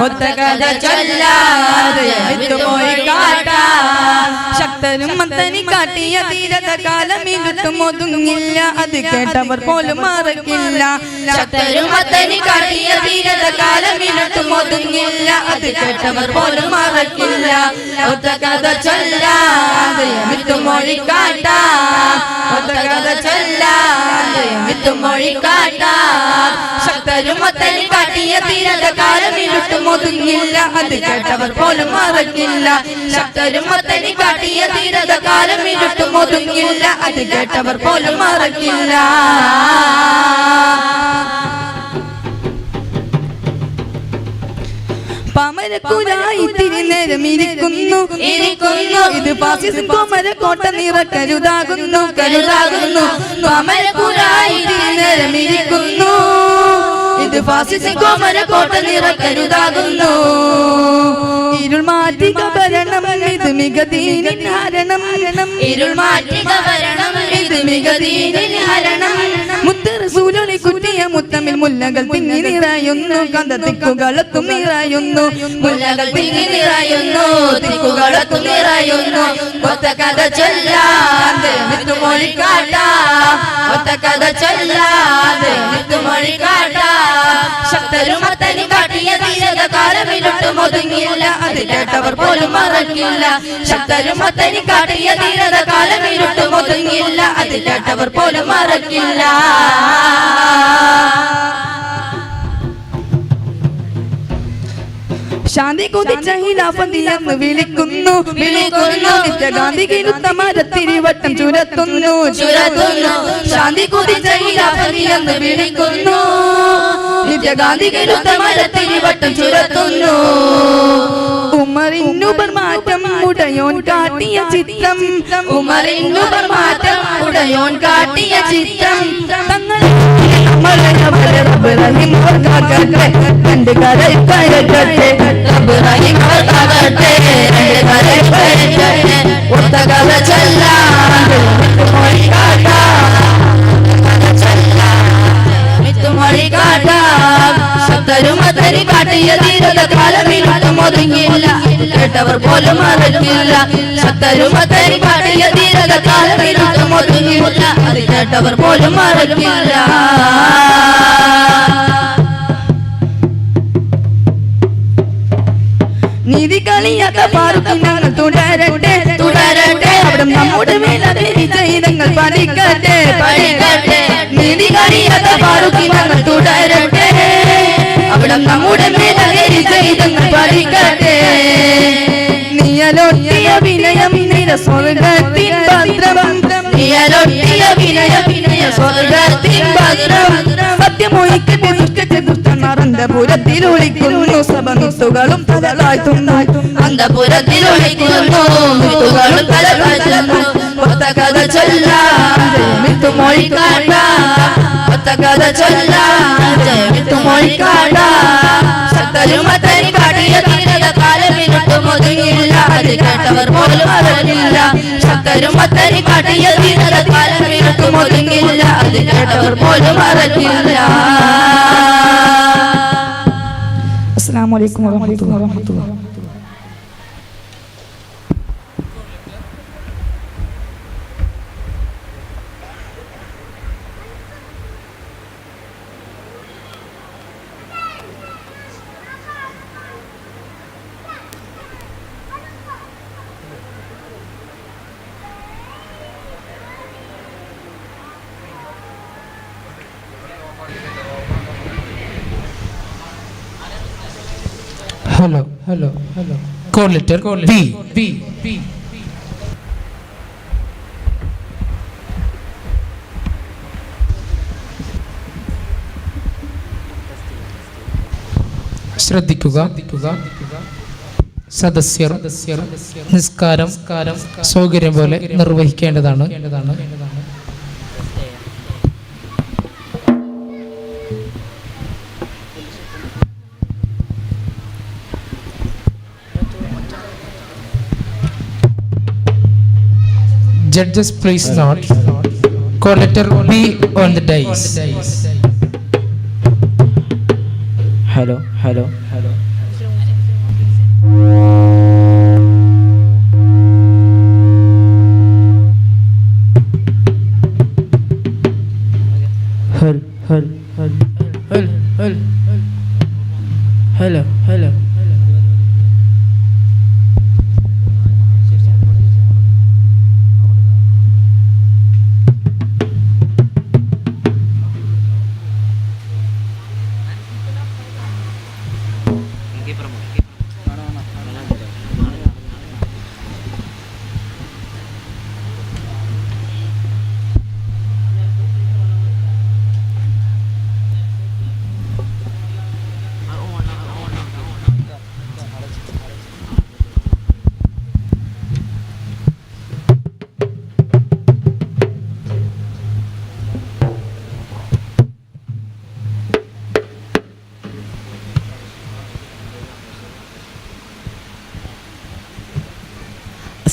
ഒത്ത കഥ ചൊല്ലാതെ വിത്തുമൊഴി കാട്ടാം ശക്തനും തനി കാട്ടിയ തീരത കാലം ഇരുട്ടും ഒതുങ്ങില്ല. അത് കേട്ടവർ പോലും മറക്കില്ല. ശക്തരും മത്തനി കാട്ടിയ തീരത കാലം ഇരുട്ടും ഒതുങ്ങില്ല. അത് കേട്ടവർ പോലും മറക്കില്ല. ഒത്ത കഥ ചൊല്ലാതെ വിത്തുമൊഴി കാട്ടാം. ഒത്ത കഥ ചൊല്ലാതെ വിത്തുമൊഴി കാട്ടാം. ശക്തരും കാട്ടിയ തീരത കാലം ഇരുട്ടും ഒതുങ്ങില്ല. അത് കേട്ടവർ പോലും മറക്കില്ല. ശക്തരും കാട്ടിയ ധീരത കാലം ഇരുട്ടും ഒതുങ്ങില്ല. അത് കേട്ടവർ പോലും മറക്കില്ല. പമരക്കുരായി തിരിനേരം ഇരിക്കുന്നു. ഇരിക്കുന്നു. ഇത് പാസിസ് കോമര നിറ കരുതാകുന്നു. കരുതാകുന്നു. പമരക്കുരായി തിരിനേരം ഇരിക്കുന്നു. ഇത് ഫാസിസ് കോമര കോട്ട നിറക്കരുതാകുന്നു. ഇരുൾ മാറ്റി ഭരണം ഇത് മികതീനിൻ ഹരണം ഇരുൾ മാറ്റി കവരണം ഇത് മികതീനിൻ ഹരണം മുത്തറസൂലൊളി കുറ്റിയ മുത്തമിൽ മുല്ലകൾ തിങ്ങി നിറയുന്നു കന്തത്തിക്കുകളത്തും നിറയുന്നു മുല്ലകൾ തിങ്ങി നിറയുന്നു തിക്കുകളത്തു നിറയുന്നു. ഒത്ത കഥ ചൊല്ലാതെ വിത്തുമൊഴി കാട്ടാം. ഒത്ത കഥ ചൊല്ലാതെ വിത്തുമൊഴി കാട്ടാം. ശക്തരും ഒതുങ്ങില്ല അത് കേട്ടവർ പോലും മറക്കില്ല. ശക്തരും അത്തനി കാട്ടിയ ധീരത കാലമിരുട്ടും ഒതുങ്ങില്ല അത് കേട്ടവർ പോലും മറക്കില്ല. ശാന്തി കൊതിച്ച ഹിലാഫന്തിയെന്ന് വിളിക്കുന്നു ചുരത്തുന്നു ചുരത്തുന്നു. ശാന്തി കുതിച്ച ഹിലാഫതിയെന്ന് വിളിക്കുന്നു നിത്യഗാന്ധി മരത്തിരിവട്ടം ചുരത്തുന്നു. ഉമറിന്നുപർ മാറ്റം ഉടയോൻ കാട്ടിയ ചിത്രം. ഉമറിന്നുപർ മാറ്റം ഉടയോൻ കാട്ടിയ ചിത്രം. തങ്ങൾ ಮಳೆಯ ಮಳೆ ರಬ್ಬರ ನಿಮೋರ್ ಕಾಕಟ್ಟೆ ಗಂಡು ಕರೆ ಕೈಗಟ್ಟೆ ರಬ್ಬರ ನಿಮೋರ್ ಕಾಕಟ್ಟೆ ಗಂಡು ಕರೆ ಕೈಗಟ್ಟೆ ಒತ್ತಗಲ ಚಲ್ಲ കേട്ടവർ പോലും മറക്കില്ല ശക്തരും അതരി കാട്ടിയ ധീരത കാലമിരുട്ടും ഒതുങ്ങില്ല അത് കേട്ടവർ പോലും മറക്കില്ല നീതി കളിയാത്ത പാർക്കിനാണ് തുടരട്ടെ. തുടരട്ടെ. അവിടെ നമ്മുടെ മേലെ വിജയിതങ്ങൾ പഠിക്കട്ടെ പഠിക്കട്ടെ നീതി കളിയാത്ത പാർട്ടി ഞങ്ങൾ തുടരട്ടെ. അവിടെ നമ്മുടെ മേലെ ചെയ്തങ്ങൾ പഠിക്കട്ടെ വിനയം നിര സ്വർഗത്തിൻ ഭദ്രം. നീയലൊട്ടിയ വിനയ വിനയ സ്വർഗത്തിൻ ഭദ്രം. സഭമിത്തുകളും തലതാഴ്ത്തുന്നു. അന്തപുരത്തിൽ ഒതുങ്ങില്ല അത് കേട്ടവർ പോലും അറിഞ്ഞില്ല. ശക്തരും മത്തരി കാട്ടിയ ഒതുങ്ങില്ല അത് കേട്ടവർ പോലും അറിഞ്ഞില്ല. അസ്സലാമു അലൈക്കും വറഹ്മത്തുള്ളാഹി. വബറകാതുഹു hello hello call letter B B B. ശ്രദ്ധിക്കുക. സദസ്യർ നിസ്കാരം സൗകര്യം പോലെ നിർവഹിക്കേണ്ടതാണ്. Judges, please not. Call letter B on the dice. Hello, hello, hello.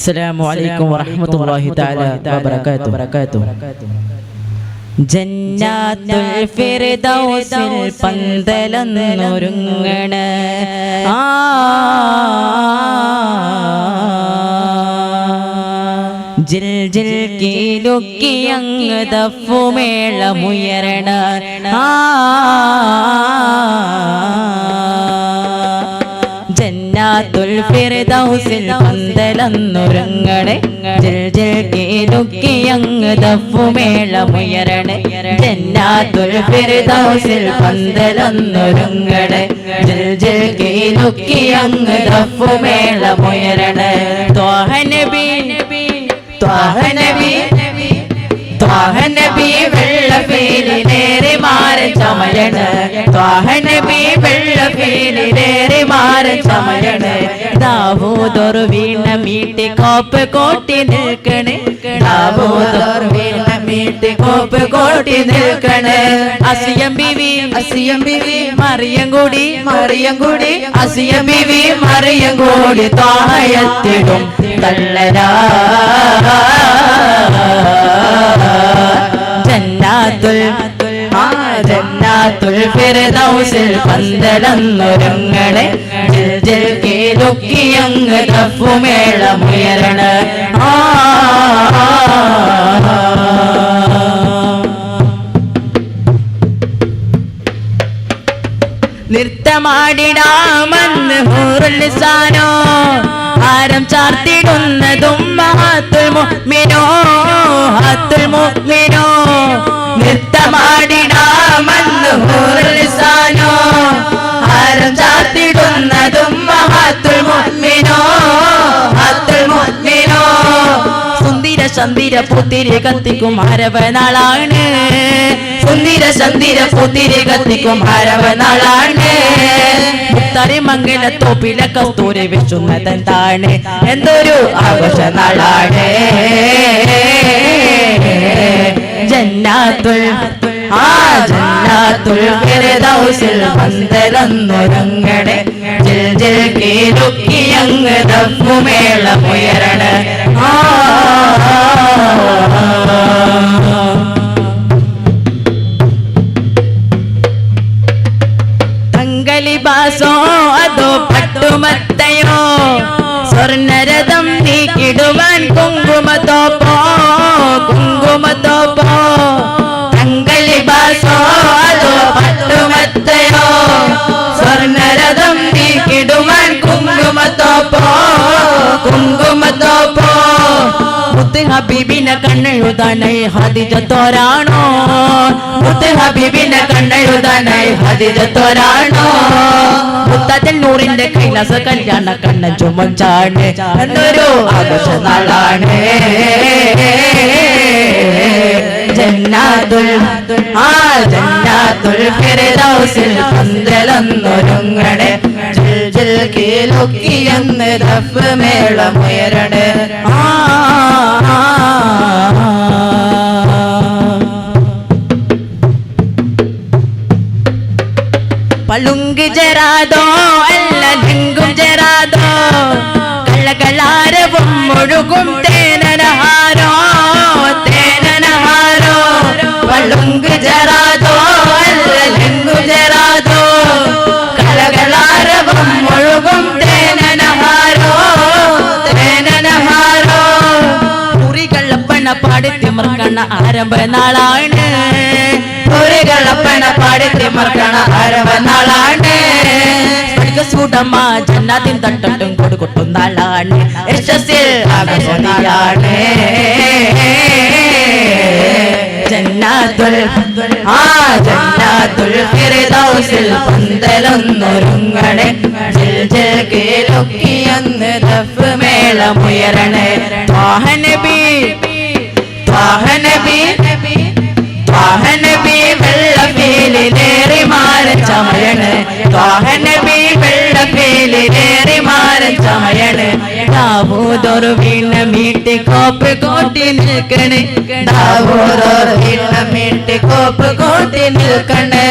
അസ്സലാമു അലൈക്കും വറഹ്മത്തുള്ളാഹി തആല വബറകാതുഹു വബറകാതുഹു ജന്നാത്തുൽ ഫിർദൗസിൽ പന്തലന്നൊരുങ്ങണ. ആ. ജിൽ ജിൽ കീലുക്കി അങ്ങ് ദഫുമേളമുയരണ ആ. ജന്നാത്തുൽ ഫിർദൗസിൽ പന്തലന്നൊരുങ്ങണേ. ജിൽ ജിൽ കീലുക്കി അങ്ങ് ദഫുമേളമുയരണേ ജന്നാത്തുൽ ഫിർദൗസിൽ നബി ത്വാഹനബി വെള്ളഫീലിനേറി മാറി ചമയണ്. ത്വാഹനബി വെള്ളഫീലിനേറി മാറി ചമയണ്. ദാവൂദൊരു വീണ മീട്ടി കോപ്പ് കോട്ടി നിൽക്കണ്. ദാവൂദൊരു വീണ മീട്ടി കോപ്പ് കോട്ടി നിൽക്കണ്. അസിയം ബിവി അസിയം ബിവി മറിയം കൂടി മറിയം കൂടി അസിയ ബിവി മറിയം കൂടി താഴത്തിടും തള്ളരാ. ജന്നാത്തുൽ ജന്നാത്തുൽ ഫിർദൗസിൽ കീലുക്കി അങ്ങ് തഫുമേളമുയരണ ആ നൃത്തമാടിടാമെന്ന് ഹൂറുലിസാനോ ആരം ചാർത്തിടുന്നതും മഹാത്തുൽ മുഅ്മിനോ ഹാത്തുൽ മുഅ്മിനോ. ചന്ദിര പുത്തിരി കത്തിക്കും ആരവനാളാണ് സുന്ദര ചന്ദിര പുത്തിരി കത്തിക്കും ആരവനാളാണ് മുത്തറി മംഗല തോപ്പിലെ കസ്തൂരി വിശുന്നതെന്താണ് എന്തൊരു ആഘോഷ നാളാണ് ജന്നാത്തുൽ ആ ജന്നാത്തുൽ പന്തലന്നൊരുങ്ങണേ. ജിൽ കീലുക്കി അങ്ങ് ദഫുമേളമുയരണ തങ്കലിബാസോ അതോ പട്ടുമത്തയോ? സ്വർണരഥം നീക്കിടുവാൻ കുങ്കുമത്തോപ്പോ? കുങ്കുമത്തോപ്പോ മുത്ത് ഹബീബിനെ കണ്ണെഴുതാനായി ഹദിജത്തോരാണോ മുത്ത് ഹബീബിനെ കണ്ണെഴുതാനായി ഹദിജത്തോരാണോ മുത്തച്ഛൻ നൂറിന്റെ കൈലാസ കല്യാണ കണ്ണ ചുമച്ചാണ്. എന്നൊരു ആഘോഷ നാളാണ്. ജന്നാത്തുൽ ആ ദഫ് ആ, പളുങ്ക് ജരാതോ അല്ല ലിംഗും ജരാതോ. കള്ളകളാരവും മുഴുകും തേനനഹാരോ തേനനഹാരോ. പളുങ്ക് ജരാതോ അല്ല ലിംഗും ജരാതോ. കള്ളകളാരവും മുഴുകും തേനനഹാരോ തേനനഹാരോ. കുറികളപ്പണ പാടി തിമർക്കണ ആരംഭ നാളാണ് പാടി തിമർക്കണ ആരംഭ നാളാണ് സുടമ ജന്നാത്തിൻ തട്ടട്ടും കൊടുകൊട്ടും നാളാണ്. യശസ്സിൽ ആകസ്വതിയാണ് ജന്നാത്തുൽ ആ ജന്നാത്തുൽ ഫിർദൗസിൽ പന്തലൊന്നൊരുങ്ങണേ. ജിൽ ജിൽ കേലൊക്കിയെന്ന് ദഫ് മേളമുയരണേ. ത്വാഹനബി ത്വാഹനബി ത്വാഹനബി വെള്ളപ്പേലിലേറി മാരൻ ചമയണ്. ത്വാഹനബി വെള്ളപ്പേലിലേറി മാരൻ ചമയണ്. ദാവൂദൊരു വീണ മീട്ടി കോപ്പ് കോട്ടി നിൽക്കണ്. ദാവൂദൊരു വീണ മീട്ടി കോപ്പ് കോട്ടി നിൽക്കണ്.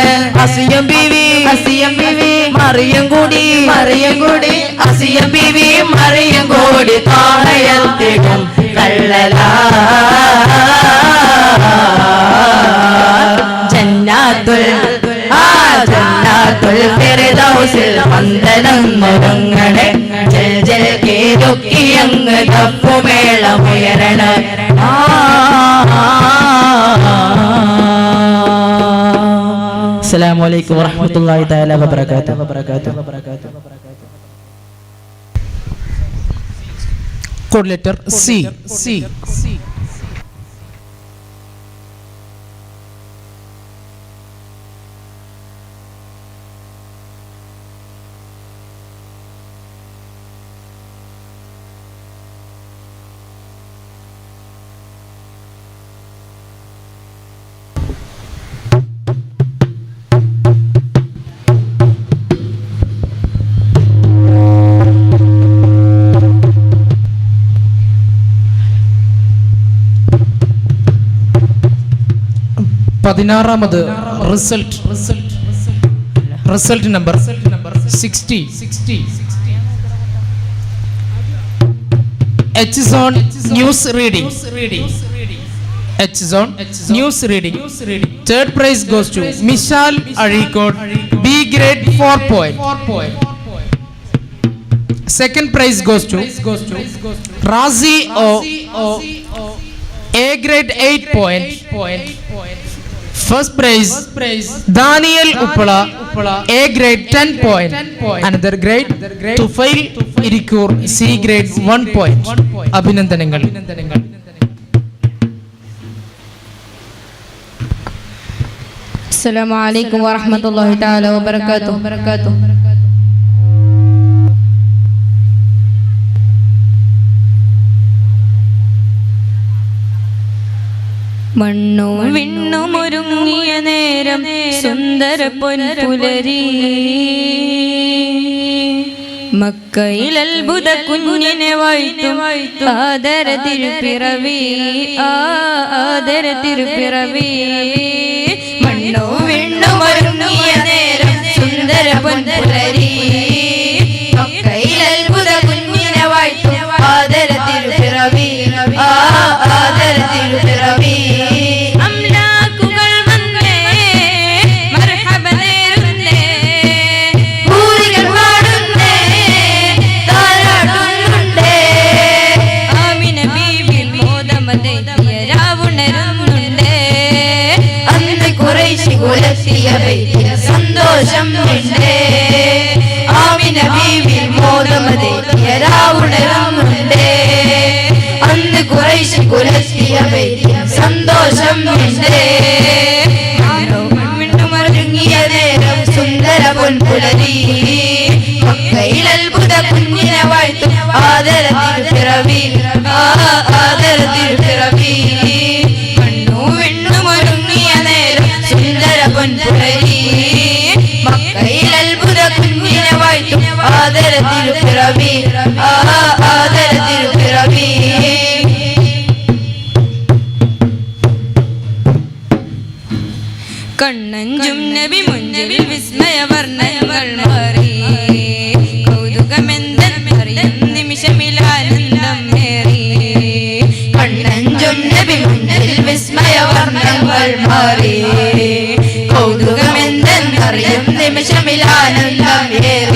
അസിയം ബിവി അസിയം ബിവി മറിയം കൂടി മറിയം കൂടി. അസിയം ബിവി മറിയം കൂടി. താഴയത്തിടും കള്ളലാ. ഫിർദൗസിൽ വന്ദനം മുറങ്ങണേ ജൽ ജൽ കേതൊക്കിയങ്ങ് തപ്പുമേളമുയരണ അസ്സലാമു അലൈക്കും വറഹ്മത്തുള്ളാഹി തആല വബറകാതുഹു വബറകാതുഹു. Code letter C C പതിനാറാമത് result result number sixty H zone news reading H zone news reading third prize goes to Mishal Azhikode B grade four point second prize goes to Razi oh A grade eight point First prize, First prize Daniel Uppala, Uppala A grade 10 point. 10 point. Another grade, to fail Irikur C grade 1 point. അഭിനന്ദനങ്ങൾ അസ്സലാമു അലൈക്കും വറഹ്മത്തുള്ളാഹി തആല വബറകാതുഹു മണ്ണും വിണ്ണുമൊരുങ്ങിയ നേരം സുന്ദര പൊൻപുലരി. മക്കയിൽ അത്ഭുത കുഞ്ഞിനെ വായിത്തു ആദര തിരുപ്പിറവി ആ ആദര തിരുപ്പിറവി ബൈത്തിൽ സന്തോഷം ഉണ്ടേ മറങ്ങിയ നേരം സുന്ദര പൊൻപുലരി മക്കയിൽ അത്ഭുത വർണങ്ങൾ മാറി കൗതുകമെന്തെന്നറിയും നിമിഷമിലാനന്ദം ഏറി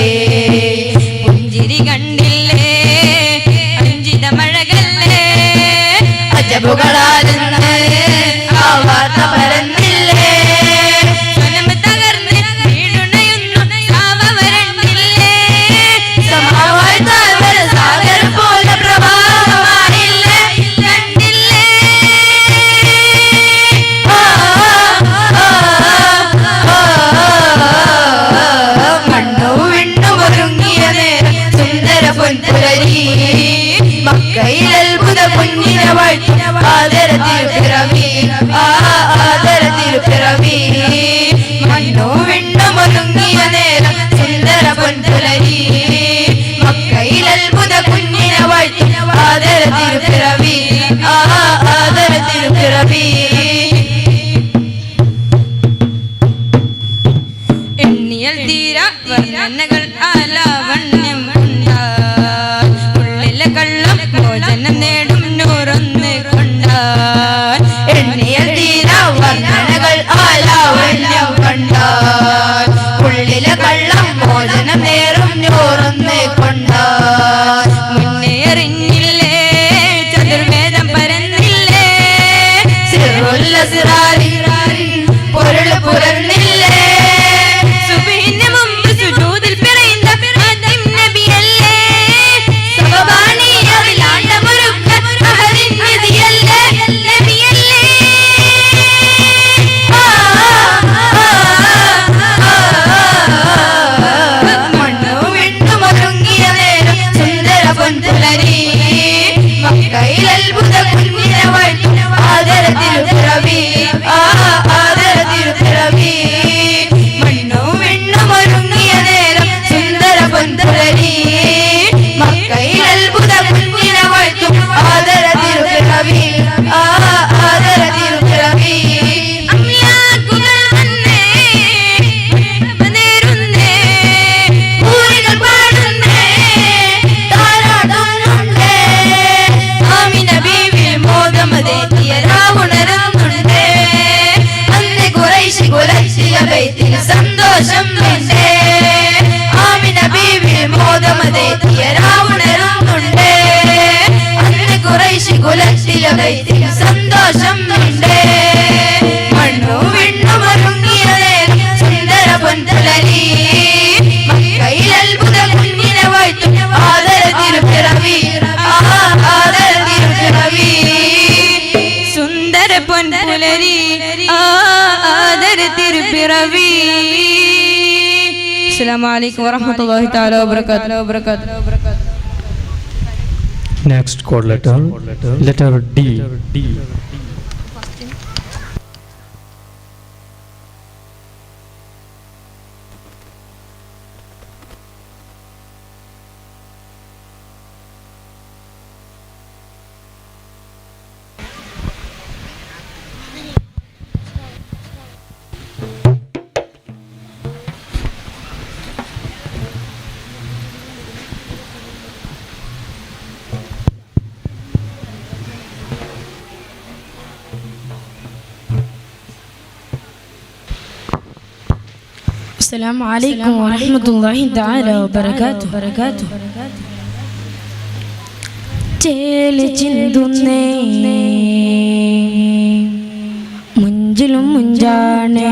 പുഞ്ചിരി കണ്ട് സന്തോഷം നിന്റെ ആമിന ബീവി മോദമതെത്തിയ രാവുണരുന്നുണ്ട് അന്ന് കുറേശി കുലത്തിയ വൈദ്യം സന്തോഷം നിന്റെ മണ്ണു വിണ്ണുമറുങ്ങിയതേ സുന്ദര പൊന്തലി മക്കയിൽ അത്ഭുത കുഞ്ഞിനെ വാഴ്ത്തും ആദര തിരുപ്പിറവി ആദര തിരുപ്പിറവി സുന്ദര പൊൻപുലരി ആദര തിരുപ്പിറവി അസ്സലാമലൈക്കും വറഹമത്തല്ലാഹി തആല വബറകാതുഹു വബറകാതുഹു Next code letter, letter D. السلام عليكم ورحمة الله تعالى وبركاته. بركاته ചേലി ചിന്തുന്നേ മുഞ്ചിലും മുഞ്ചാണേ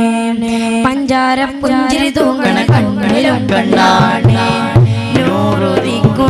പഞ്ചാര പുഞ്ചിരി തൂങ്ങണ കണ്ണിലും കണ്ണാണേ നൂറുദിക്കു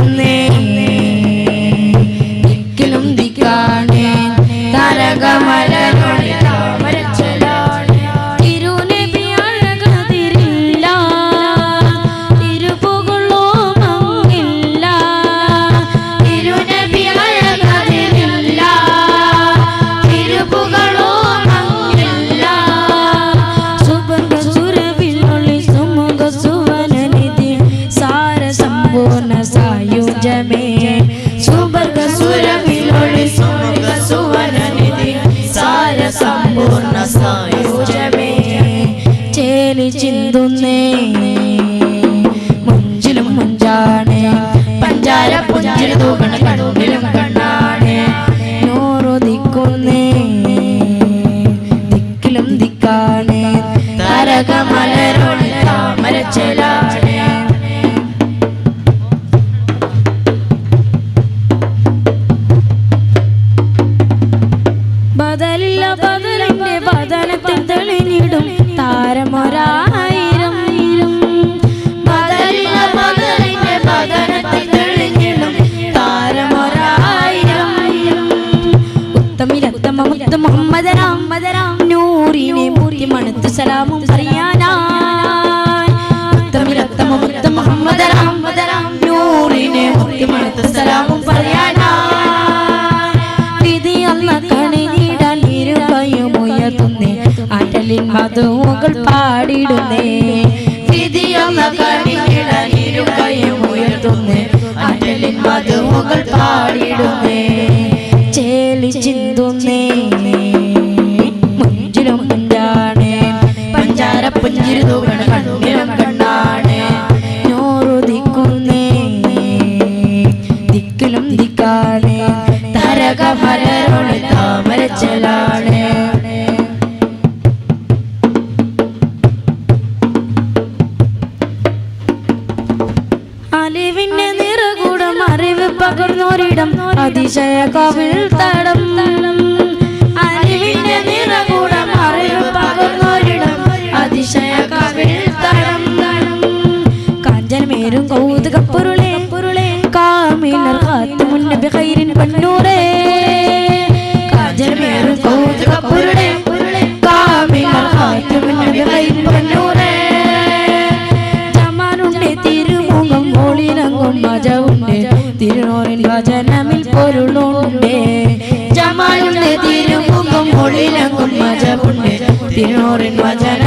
മധുമകൾ പാടിടുന്നേ. വിധിയൊന്ന ഉയർത്തുന്നേ. അഞ്ചലിൻ മധുമകൾ പാടിടുന്നേ. കോവിൽ തടം തടം Señor en Guayana.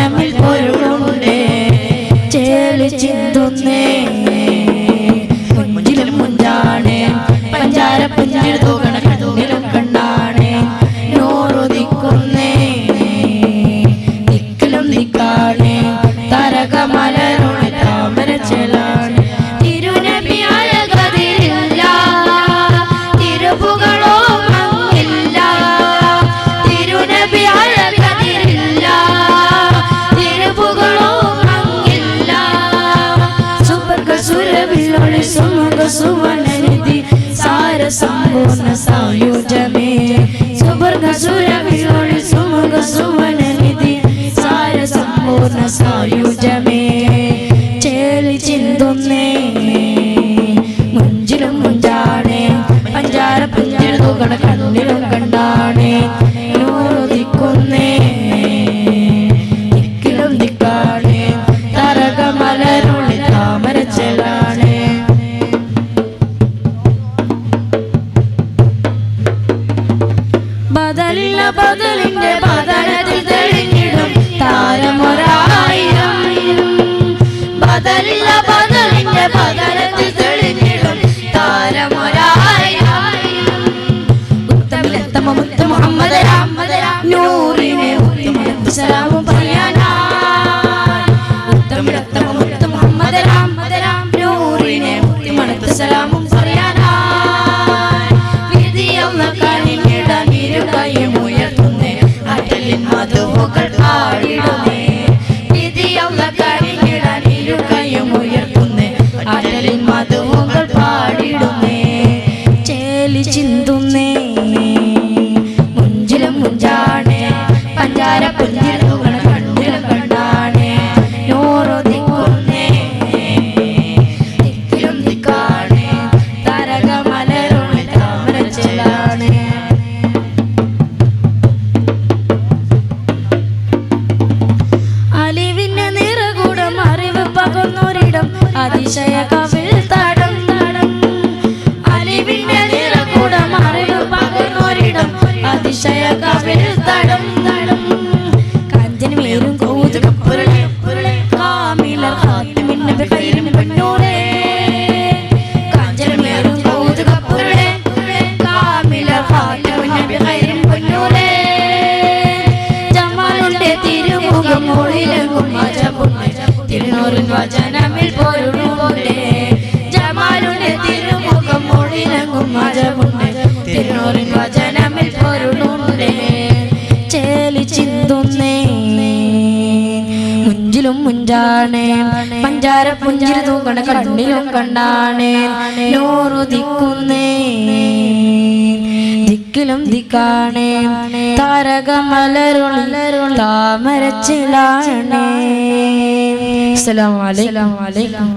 la പുഞ്ചിരിതുകൊണ്ടാണ് പഞ്ചാര പുഞ്ചിരിതുകൊണ്ട കണ്ണിലും കണ്ടാണ് നൂറുദിക്കുന്നേ ദിക്കിലും ദിക്കാണേ താരകമലരുളരുൾ താമരച്ചിലാണേ അസ്സലാമലൈക്കും